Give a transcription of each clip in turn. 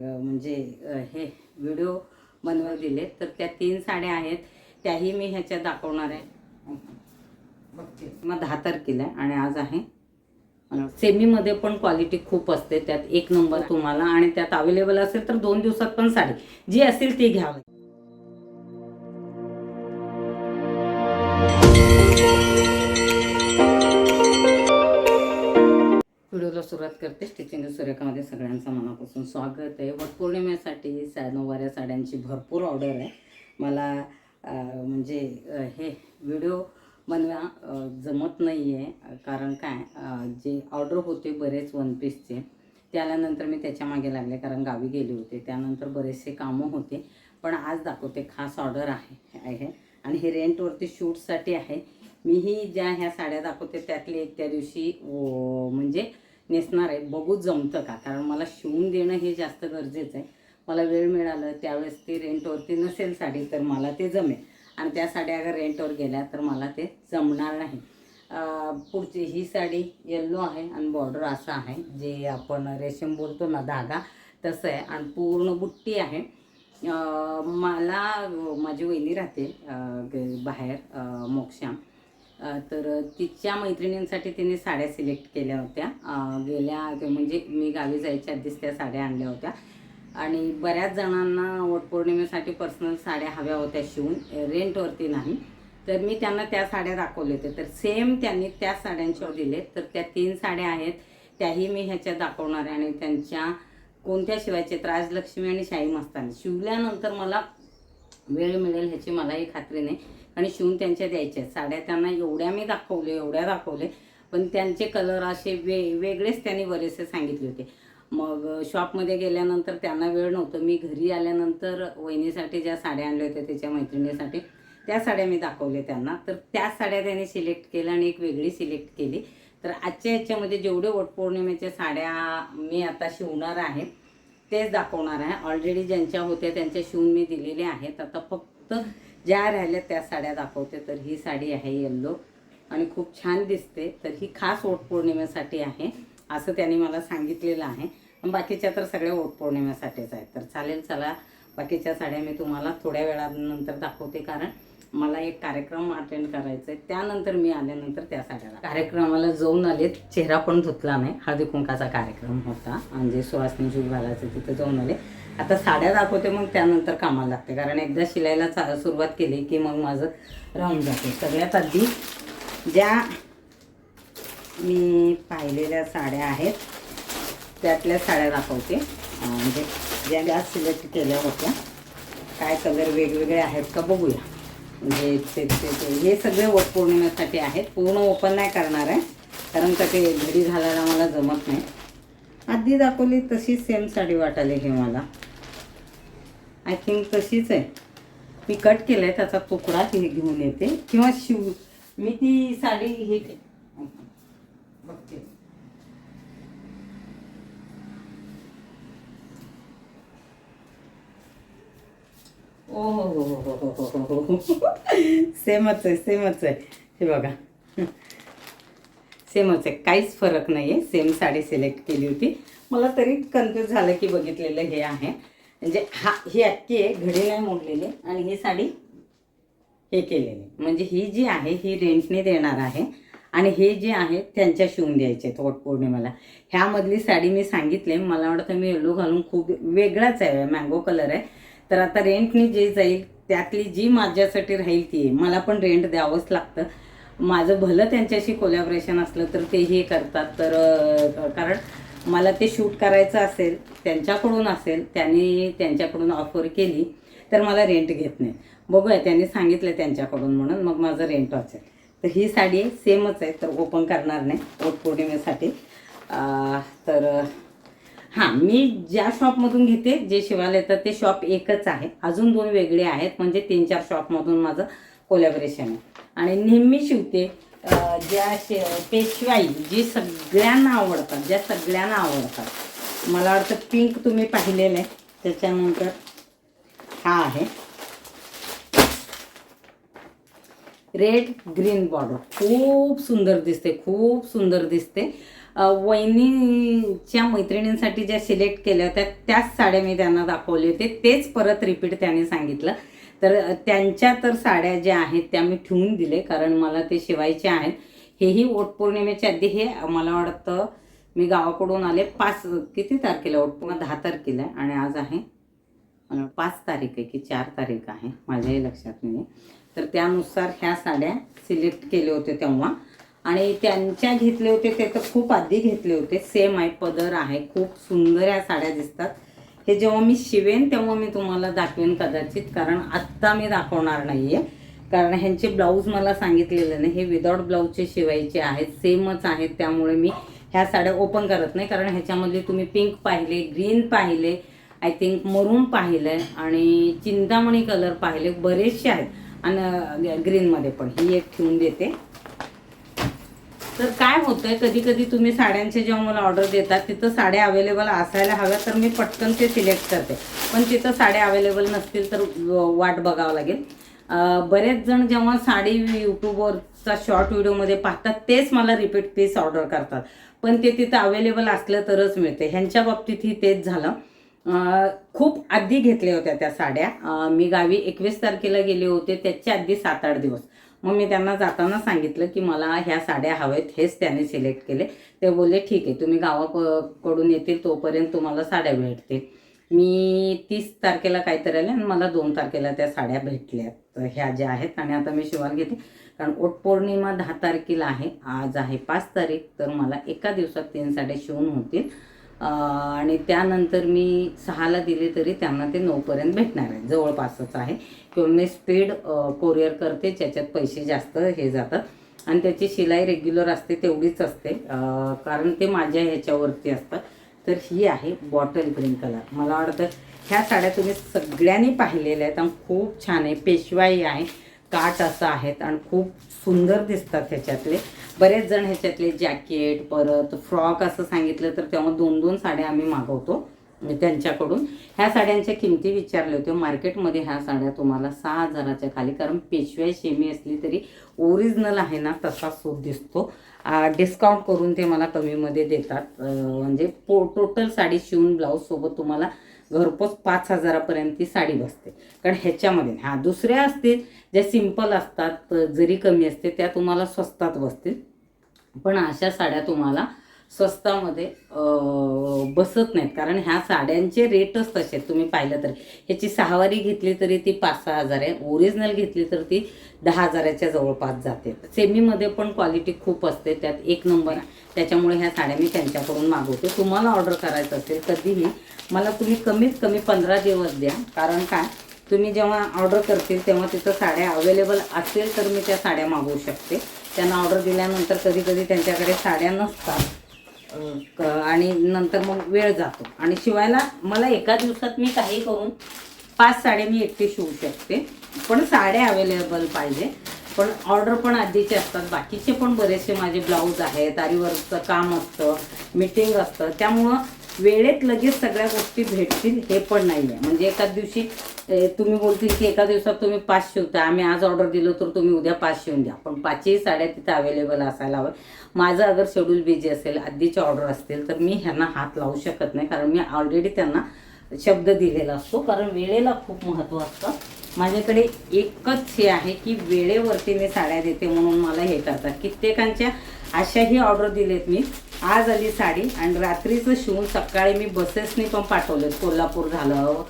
म्हणजे हे व्हिडिओ बनवायला दिले तर त्या तीन साड्या आहेत. त्याही मी ह्याच्यात दाखवणार आहे. मग दहा तारखेला आहे आणि आज आहे. सेमीमध्ये पण क्वालिटी खूप असते. त्यात एक नंबर तुम्हाला आणि त्यात अवेलेबल असेल तर दोन दिवसात पण साडी. जी असेल ती घ्यावी. सुरुवात करते स्टिचिंग सूर्यकामध्ये सगळ्यांचं मनापासून. स्वागत आहे. वटपौर्णिमेसाठी सा नऊवाऱ्या साड्यांची भरपूर ऑर्डर आहे. मला म्हणजे हे व्हिडिओ बनवा जमत नाही आहे कारण काय जे ऑर्डर होते बरेच वन पीसचे त्यानंतर मी त्याच्यामागे लागले कारण गावी गेले होते. त्यानंतर बरेचसे कामं होते. पण आज दाखवते खास ऑर्डर आहे आहे. आणि हे रेंटवरती शूटसाठी आहे. मीही ज्या ह्या साड्या दाखवते त्यातली एक त्या दिवशी म्हणजे नेसणार आहे. बघू जमतं का? कारण मला शिवून देणं हे जास्त गरजेचं आहे. मला वेळ मिळालं त्यावेळेस ती रेंटवरती नसेल साडी तर मला ते जमेल. आणि त्या साड्या अगर रेंटवर गेल्या तर मला ते जमणार नाही. पुढची ही साडी येल्लो आहे आणि बॉर्डर असं आहे जे आपण रेशीम बोलतो ना धागा तसं आहे. आणि पूर्ण बुट्टी आहे. मला माझी वहिनी राहते ग- बाहेर मोक्षाम. तर तिच्या मैत्रिणींसाठी तिने साड्या सिलेक्ट केल्या होत्या. गेल्या म्हणजे मी गावी जायच्या आधीच त्या साड्या आणल्या होत्या. आणि बऱ्याच जणांना वटपौर्णिमेसाठी पर्सनल साड्या हव्या होत्या शिवून रेंटवरती नाही. तर मी त्यांना त्या साड्या दाखवले होते तर सेम त्यांनी त्या साड्यांच्यावर दिले तर त्या तीन साड्या आहेत त्याही मी ह्याच्यात दाखवणार आहे. आणि त्यांच्या कोणत्या शिवायचे तर लक्ष्मी आणि शाही मस्तानी. शिवल्यानंतर मला वेळ मिळेल ह्याची मलाही खात्री नाही. आणि शिवून त्यांच्या द्यायच्या. आहेत. साड्या त्यांना एवढ्या मी दाखवले एवढ्या दाखवले. पण त्यांचे कलर असे वे वेगळेच त्यांनी बरेचसे सांगितले होते. मग शॉपमध्ये गेल्यानंतर त्यांना वेळ नव्हतं. मी घरी आल्यानंतर वहिनीसाठी ज्या साड्या आणल्या होत्या त्याच्या मैत्रिणीसाठी त्या साड्या मी दाखवल्या त्यांना. तर त्या साड्या त्यांनी सिलेक्ट केल्या आणि एक वेगळी सिलेक्ट केली. तर आजच्या ह्याच्यामध्ये जेवढे वटपौर्णिमेच्या साड्या मी आता शिवणार आहे तेच दाखवणार आहे. ऑलरेडी ज्यांच्या होत्या त्यांच्या शिवून मी दिलेल्या आहेत. आता फक्त ज्या राहिल्या त्या साड्या दाखवते तर ही साडी आहे येल्लो आणि खूप छान दिसते तर ही खास ओटपौर्णिमेसाठी आहे असं त्यांनी मला सांगितलेलं आहे. बाकीच्या तर सगळ्या ओटपौर्णिमेसाठीच आहेत. तर चालेल चला बाकीच्या साड्या मी तुम्हाला थोड्या वेळानंतर दाखवते कारण मला एक कार्यक्रम अटेंड करायचा आहे त्यानंतर मी आल्यानंतर त्या साड्याला. कार्यक्रमाला जाऊन आले चेहरा पण धुतला नाही. हळदी कुंकाचा कार्यक्रम होता. म्हणजे सुवासनी जीव घालायचं तिथं जाऊन आले. आता साड्या दाखवते मग त्यानंतर कामाला लागते. कारण एकदा शिलायला चा सुरुवात केली की मग माझं राहून जाते. सगळ्यात आधी ज्या मी पाहिलेल्या साड्या आहेत त्यातल्या साड्या दाखवते. म्हणजे ज्या ज्या सिलेक्ट केल्या होत्या. काय कलर वेगवेगळे आहेत का बघूया. म्हणजे ते हे सगळे वटपौर्णिमेसाठी आहेत. पूर्ण ओपन नाही करणार आहे. कारण का ते घडी घालायला मला जमत नाही. आधी दाखवली तशीच सेम साडी वाटाली हे मला. आय थिंक तशीच आहे. मी कट केलं आहे त्याचा तुकडा हे घेऊन येते. किंवा शिव मी ती साडी हे हो सेमच आहे सेमच आहे हे बघा सेमच आहे काहीच फरक नाही आहे सेम साडी सिलेक्ट केली होती मला तरी कन्फ्युज झालं की बघितलेलं हे आहे. म्हणजे हा ही अक्की आहे घडी नाही मोडलेली आणि ही साडी हे केलेली. म्हणजे ही जी आहे ही रेंटने देणार आहे. आणि हे जे आहे त्यांच्या शिवून द्यायचे आहेत वटपौर्णिमेला ह्यामधली साडी मी सांगितले. मला वाटतं मी येलो घालून खूप वेगळाच आहे मँगो कलर आहे. तर आता रेंटनी जे जाईल त्यातली जी माझ्यासाठी राहील ती आहे. मला पण रेंट द्यावंच लागतं. माझं भलं त्यांच्याशी कोलॅबरेशन असलं तर ते हे करतात. तर कारण मला ते शूट करायचं असेल त्यांच्याकडून असेल त्यांनी त्यांच्याकडून ऑफर केली तर मला रेंट घेत नाही. बघूया त्यांनी सांगितलं त्यांच्याकडून म्हणून मग माझं रेंट वाचेल. तर ही साडी सेमच आहे तर ओपन करणार नाही वटपौर्णिमेसाठी तर हां मी ज्या शॉपमधून घेते जे शिवायला येतात ते शॉप एकच आहे. अजून दोन वेगळे आहेत म्हणजे तीन चार शॉपमधून माझं कोलॅबरेशन आहे. आणि नेहमी शिवते ज्या शे पेशवाई जी सगळ्यांना आवडतात ज्या सगळ्यांना आवडतात. मला वाटतं पिंक तुम्ही पाहिलेलं आहे त्याच्यानंतर हा आहे. रेड ग्रीन बॉर्डर खूप सुंदर दिसते खूप सुंदर दिसते. वहिनीच्या मैत्रिणींसाठी ज्या सिलेक्ट केल्या होत्या त्याच साड्या मी त्यांना दाखवले होते. तेच परत रिपीट त्याने सांगितलं. तर त्यांच्या तर साड्या ज्या आहेत त्या मी ठेवून दिले कारण मला ते शिवायचे आहेत. हेही वटपौर्णिमेच्या आधी हे मला वाटतं मी गावाकडून आले पाच किती तारखेला वटपौर्णिमा दहा तारखेला आहे आणि आज आहे पाच तारीख आहे की चार तारीख आहे माझ्याही लक्षात नाही तर त्यानुसार ह्या साड्या सिलेक्ट केले होते तेव्हा. आणि त्यांच्या घेतले होते ते तर खूप आधी घेतले होते. सेम आहे पदर आहे खूप सुंदर ह्या साड्या दिसतात. हे जेव्हा मी शिवेन तेव्हा मी तुम्हाला दाखवेन कदाचित कारण आत्ता मी दाखवणार नाही आहे कारण ह्यांचे ब्लाऊज मला सांगितलेले नाही. हे विदाऊट ब्लाऊजचे शिवायचे आहेत. सेमच आहेत त्यामुळे मी ह्या साड्या ओपन करत नाही. कारण ह्याच्यामधले तुम्ही पिंक पाहिले ग्रीन पाहिले आय थिंक मरून पाहिलं आणि चिंतामणी कलर पाहिले. बरेचसे आहेत. आणि ग्रीनमध्ये पण. ही एक ठेवून देते. तर काय होतंय कधी कधी तुम्ही साड्यांचे जेव्हा मला ऑर्डर देतात तिथं साड्या अवेलेबल असायला हव्या तर मी पटकन ते सिलेक्ट करते. पण तिथं साड्या अवेलेबल नसतील तर व- वाट बघावं लागेल. बरेच जण जेव्हा साडी यूट्यूबवरचा शॉर्ट व्हिडिओमध्ये पाहतात तेच मला रिपीट पीस ऑर्डर करतात. पण ते तिथं अवेलेबल असलं तरच मिळते. ह्यांच्या बाबतीतही तेच झालं. खूप आधी घेतल्या होत्या त्या साड्या. मी गावी एकवीस तारखेला गेले होते त्याच्या आधी सात आठ दिवस. मग मी त्यांना जाताना सांगितलं की मला ह्या साड्या हव्यात हेच त्याने सिलेक्ट केले. ते बोलले ठीक आहे तुम्ही गावाकडून येतील तोपर्यंत तुम्हाला साड्या भेटतील. मी तीस तारखेला काहीतरी आले आणि मला दोन तारखेला त्या साड्या भेटल्या तर ह्या ज्या आहेत. आणि आता मी शिवायला घेते. कारण ओटपौर्णिमा दहा तारखेला आहे आज आहे पाच तारीख तर मला एका दिवसात तीन साड्या शिवून होतील. आणि त्यानंतर मी सहाला दिले तरी त्यांना ते नऊपर्यंत भेटणार आहे जवळपासच आहे. मी स्पीड कोरिअर करते ज्याच्यात पैसे जास्त हे जातात. आणि त्याची शिलाई रेग्युलर असते तेवढीच असते. कारण ते माझ्या ह्याच्यावरती असतं तर ही आहे बॉटल ग्रीन कलर मला वाटतं ह्या साड्या तुम्ही सगळ्यांनी पाहिलेल्या आहेत आणि खूप छान आहे. पेशवाई आहे. काट असं आहेत आणि खूप सुंदर दिसतात ह्याच्यातले. बरेच जण ह्याच्यातले जॅकेट परत फ्रॉक असं सांगितलं तर तेव्हा दोन दोन साड्या आम्ही मागवतो. त्यांच्याकडून ह्या साड्यांच्या किमती विचारल्या होत्या मार्केटमध्ये ह्या साड्या तुम्हाला सहा हजाराच्या खाली कारण पेशव्या शेमी असली तरी ओरिजिनल आहे ना तसा सूट दिसतो. डिस्काउंट करून ते मला कमीमध्ये देतात. म्हणजे पो टोटल साडी शिवून ब्लाऊजसोबत तुम्हाला घरपोच पाच हजारापर्यंत ती साडी बसते. कारण ह्याच्यामध्ये हा दुसऱ्या असतील ज्या सिंपल असतात जरी कमी असते त्या तुम्हाला स्वस्तात बसतील. पण अशा साड्या तुम्हाला स्वस्तामध्ये बसत नाहीत. कारण ह्या साड्यांचे रेटच तसे आहेत. तुम्ही पाहिलं तर. ह्याची सहावारी घेतली तरी ती पाच सहा हजार आहे. ओरिजिनल घेतली तर ती दहा हजाराच्या जवळपास जाते. सेमीमध्ये पण क्वालिटी खूप असते. त्यात एक नंबर त्याच्यामुळे ह्या साड्या मी त्यांच्याकडून मागवते. तुम्हाला ऑर्डर करायचं असेल कधीही मला तुम्ही कमीत कमी पंधरा दिवस द्या. कारण काय? तुम्ही जेव्हा ऑर्डर करतील तेव्हा तिथं साड्या अवेलेबल असेल तर मी त्या साड्या मागवू शकते. त्यांना ऑर्डर दिल्यानंतर कधी कधी त्यांच्याकडे साड्या नसतात. आणि नंतर मग वेळ जातो. आणि शिवायला मला एका दिवसात मी काही करून पाच साड्या मी एकटी शिवू शकते. पण साड्या अवेलेबल पाहिजे. पण ऑर्डर पण आधीचे असतात. बाकीचे पण बरेचसे माझे ब्लाऊज आहेत. आरीवरचं काम असतं. मीटिंग असतं. त्यामुळं वेळेत लगेच सगळ्या गोष्टी भेटतील हे पण नाही आहे म्हणजे एकाच दिवशी तुम्ही बोलतील की एका दिवसात तुम्ही पाच शिवता. आम्ही आज ऑर्डर दिलो तर तुम्ही उद्या पाच शिवून द्या. पण पाचही साड्या तिथे अवेलेबल असायला हवं माझं अगर शेड्यूल बिझी असेल आधीचे ऑर्डर असतील तर मी ह्यांना हात लावू शकत नाही. कारण मी ऑलरेडी त्यांना शब्द दिलेला असतो. कारण वेळेला खूप महत्त्व असतं. माझ्याकडे एकच हे आहे की वेळेवरती मी साड्या देते म्हणून मला हे करतात कित्येकांच्या अशाही ऑर्डर दिलेत मी. आज आली साडी आणि रात्रीचं शिवून सकाळी मी बसेसनी पण पाठवलेत. कोल्हापूर झालं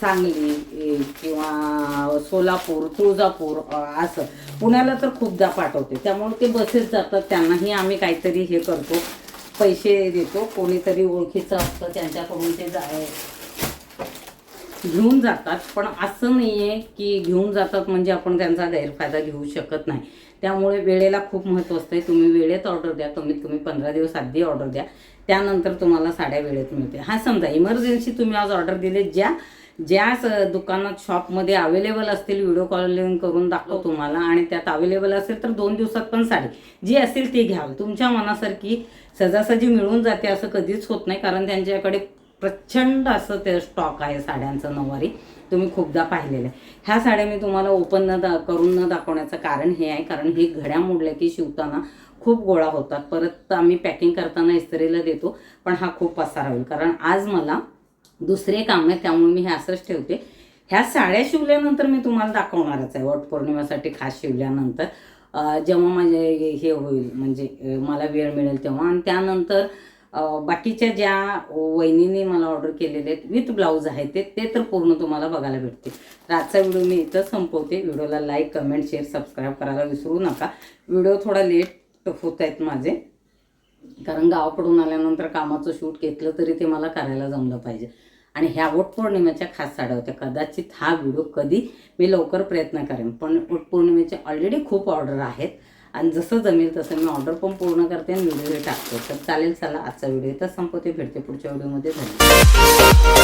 सांगली किंवा सोलापूर तुळजापूर असं. पुण्याला तर खूपदा पाठवते. त्यामुळे ते बसेस जातात त्यांनाही आम्ही काहीतरी हे करतो पैसे देतो. कोणीतरी ओळखीचं असतं त्यांच्याकडून ते जा घेऊन जातात पण असं नाही आहे की घेऊन जातात म्हणजे आपण त्यांचा गैरफायदा घेऊ शकत नाही. त्यामुळे वेळेला खूप महत्त्व असतं तुम्ही वेळेत ऑर्डर द्या कमीत कमी पंधरा दिवस आधी ऑर्डर द्या. त्यानंतर तुम्हाला साड्या वेळेत मिळते हा समजा इमर्जन्सी तुम्ही आज ऑर्डर दिले ज्या ज्या दुकानात शॉपमध्ये अवेलेबल असतील व्हिडिओ कॉलिंग करून दाखव तुम्हाला आणि त्यात अवेलेबल असेल तर दोन दिवसात पण साडी. जी असेल ती घ्यावी तुमच्या मनासारखी सहजासहजी मिळून जाते असं कधीच होत नाही कारण त्यांच्याकडे प्रचंड असं ते स्टॉक आहे साड्यांचं नऊवारी. तुम्ही खूपदा पाहिलेलं आहे. ह्या साड्या मी तुम्हाला ओपन न दा करून न दाखवण्याचं कारण हे आहे. कारण हे घड्या मोडल्या की शिवताना खूप गोळा होतात. परत आम्ही पॅकिंग करताना इस्त्रीला देतो पण हा खूप पसारा होईल. कारण आज मला दुसरे काम आहे त्यामुळे मी हे असंच ठेवते. ह्या साड्या शिवल्यानंतर मी तुम्हाला दाखवणारच आहे. वटपौर्णिमेसाठी खास शिवल्यानंतर. जेव्हा माझे हे होईल म्हणजे मला वेळ मिळेल तेव्हा. आणि त्यानंतर बाकीच्या ज्या वहिनीने मला ऑर्डर केलेले आहेत विथ ब्लाऊज आहे ते ते तर पूर्ण तुम्हाला बघायला भेटतील. तर आजचा व्हिडिओ मी इथं संपवते. व्हिडिओला लाईक कमेंट शेअर सबस्क्राईब करायला विसरू नका. व्हिडिओ थोडा लेट होत आहेत माझे. कारण गावाकडून आल्यानंतर कामाचं शूट घेतलं तरी ते मला करायला जमलं पाहिजे. आणि ह्या वटपौर्णिमेच्या खास साड्या होत्या. कदाचित हा व्हिडिओ कधी मी लवकर प्रयत्न करेन. पण वटपौर्णिमेचे ऑलरेडी खूप ऑर्डर आहेत. आणि जसं जमेल तसं मी ऑर्डर पण पूर्ण करते आणि व्हिडिओ टाकतो. तर चालेल चला आजचा व्हिडिओ इथं संपवते. भेटते पुढच्या व्हिडिओमध्ये. धन्यवाद.